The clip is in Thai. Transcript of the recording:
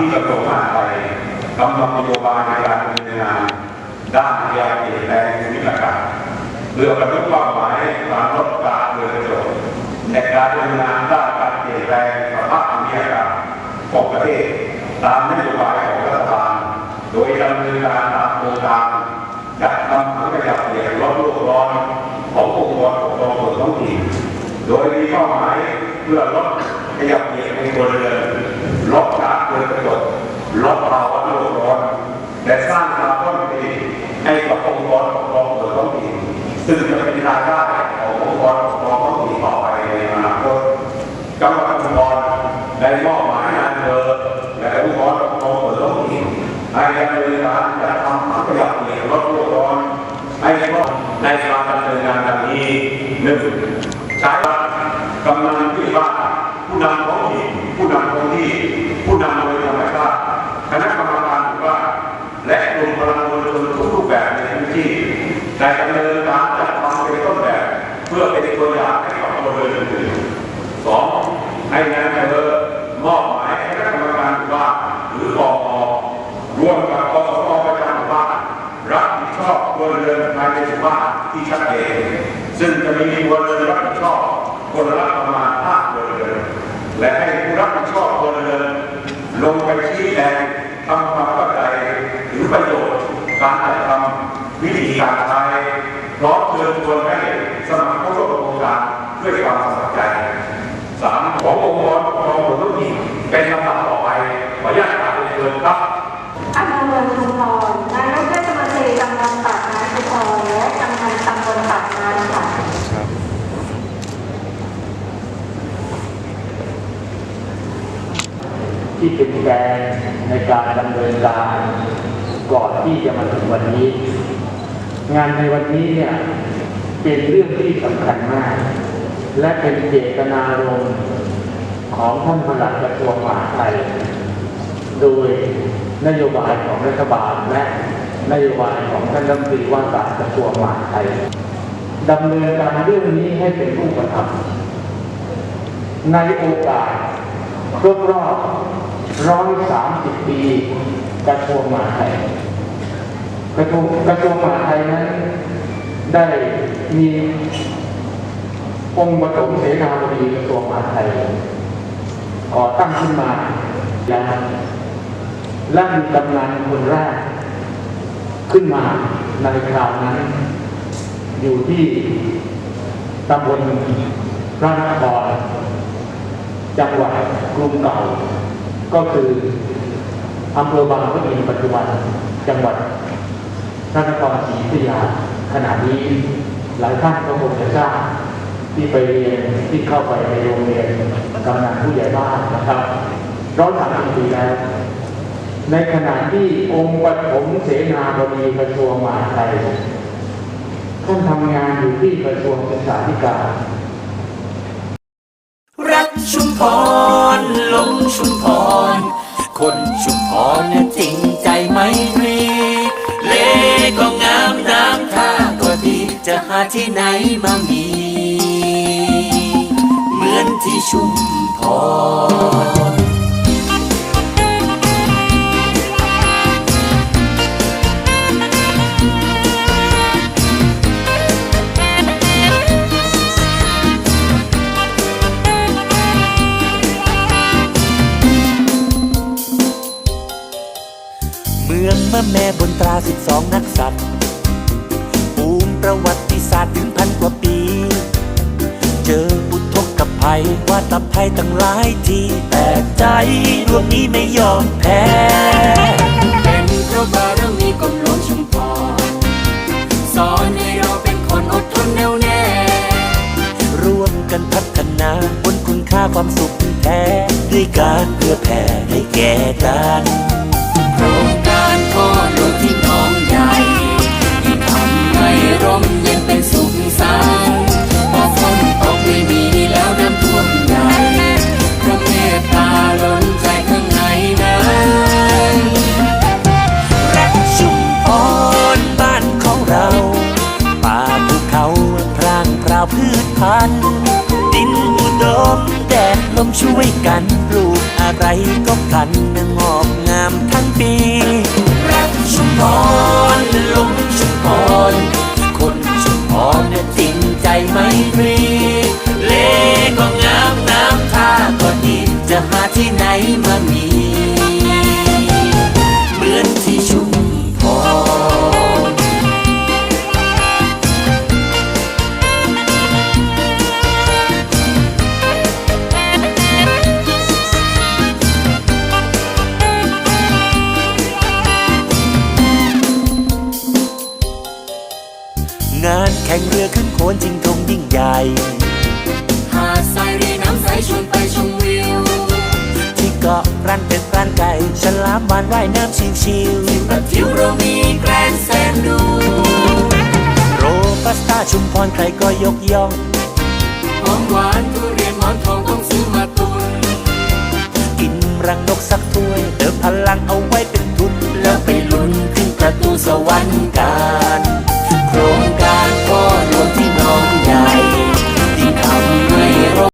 ที่กระทรวงมหาดไทยกำหนดนโยบายในการดำเนินงานด้านยาเปลี่ยนแปลงภูมิอากาศเพื่อบรรลุเป้าหมายการลดกาซเรือนกระจกและการดำเนินงานด้านการเปลี่ยนแปลงสภาพภูมิอากาศของประเทศ ตามนโยบายของรัฐบาลโดยดำเนินการตามโครงการจัดทำถังขยะเปียกลดโลกร้อนขององค์กรปกครองส่วนท้องถิ่นโดยมีเป้าหมายเพื่อลดขยะเปียกในครัวเรือนลดกาซ เรือนกระจกลดภาวะโลกร้อนและสร้างควาร์บอนเครดิตให้กับองค์กรปกครองส่วนท้องถิ่นซึ่งจะเป็นรายได้ขององค์กรปกครองท้องถิ่นต่อไปในอนาคตกรรมการองค์กรได้มอบหมายงานเธอและองค์กรปกครองส่วนท้องถิ่นให้ดำเนินการจัดทำถังขยะเปียกลดโลกร้อนให้ครอบในการดำเนินงานดังนี้หนึ่งใช้กำนันผู้ใหญ่บ้านผู้นำท้องถิ่นผู้นำท้องที่ ผู้นำโดยธรรมชาติคณะกรรมการหมู่บ้านและกลุ่มพลังมวลชนทุกรูปแบบในพื้นที่ได้ดำเนินการจัดทำเป็นต้นแบบ เพื่อเป็นตัวอย่างให้กับตัวเรือนอื่นๆสองให้งานเธอมอบหมายให้คณะกรรมการหมู่บ้านหรือปอร่วมกับกสทประจำหมู่บ้านรับผิดชอบครัวเรือนภายในหมู่บ้านที่ชัดเจนซึ่งจะมีครัวเรือนรับผิดชอบคนละประมาณห้าครัวเรือนและให้ผู้รับผิดชอบครัวเรือนลงไปชี้แจงทำความเข้าใจถึงประโยชน์การจัดทำวิธีการใช้พร้อมเชิญชวนให้สมัครเข้าร่วมโครงการด้วยความสมัครใจสามขององค์กรปกครองส่วนท้องถิ่น เป็นลำดับต่อไปขออนุญาตกราบเรียนเชิญครับอำเภอเมืองชุมพรนายกเทศมนตรีตำบลปากน้ำชุมพรและกำนันตำบลปากน้ำค่ะที่เป็นแกนในการดำเนินการก่อนที่จะมาถึงวันนี้ งานในวันนี้เนี่ยเป็นเรื่องที่สำคัญมาก และเป็นเจตนารมณ์ ของท่านปลัดกระทรวงมหาดไทยโดยนโยบายของรัฐบาลและนโยบายของท่านรัฐมนตรีว่าการกระทรวงมหาดไทยดำเนินการเรื่องนี้ให้เป็นรูปธรรมในโอกาสครบรอบ130ปีกระทรวงมหาดไทยกระทรวงกระทรวงมหาดไทยนั้นได้มีองค์ปฐมเสนาบดีกระทรวงมหาดไทย ก่อตั้งขึ้นมาแล้วและมีกำนันคนแรก ขึ้นมาในคราวนั้น อยู่ที่ตำบลพระนครจังหวัดกรุงเก่า ก็คืออำเภอบางปะอินปัจจุบันจังหวัดพระนครศรีอยุธยาขณะนี้หลายท่านก็คงจะทราบ ที่ไปเรียนที่เข้าไปในโรงเรียนกำนันผู้ใหญ่บ้านนะครับร้อยสามสิบปีแล้ว ในขณะที่องค์ปฐมเสนาบดีกระทรวงมหาดไทยท่านทำงานอยู่ที่กระทรวงศึกษาธิการ รักชุมพรลงชุมพร คนชุมพรเนี่ยจริงใจไมตรีเลก็งามน้ำท่าก็ดีจะหาที่ไหนมามี ที่ชุมพรเมืองมะแม่บนตราสิบสองนักสัตว์ปูมประวัติศาสตร์ถึงพันกว่าปี เจอ ภัยว่าตับภัยตั้งหลายทีแต่ใจดวงนี้ไม่ยอมแพ้ เป็นเพราะบารมีกรมหลวงชุมพรสอนให้เราเป็นคนอดทนแน่วแน่ ร่วมกันพัฒนาบนคุณค่าความสุขแท้ ด้วยการเพื่อแผ่ให้แก่กัน พืชพันธุ์ดินอุดมช่วยกันปลูกอะไรก็พลันงอกงามทั้งปีรักชุมพรลงชุมพรคนชุมพรเนี่ยจริงใจไม่รี งานแข่งเรือขึ้นโขนจริงทงยิ่งใหญ่ หาดทรายรีน้ำใสชวนไปชมวิว ที่เกาะรันเป็ดรันไก่ฉลามวานว่ายน้ำชิวแบบทิวเรามีแกรนด์แซนดูๆโรบัสต้าชุมพรใครก็ยกย่องหอมหวานทุเรียนหมอนทองต้องซื้อมาตุนกินรังนกสักถ้วยเติมพลังเอาไว้เป็นทุน แล้วไปลุ้นขึ้นประตูสวรรค์กัน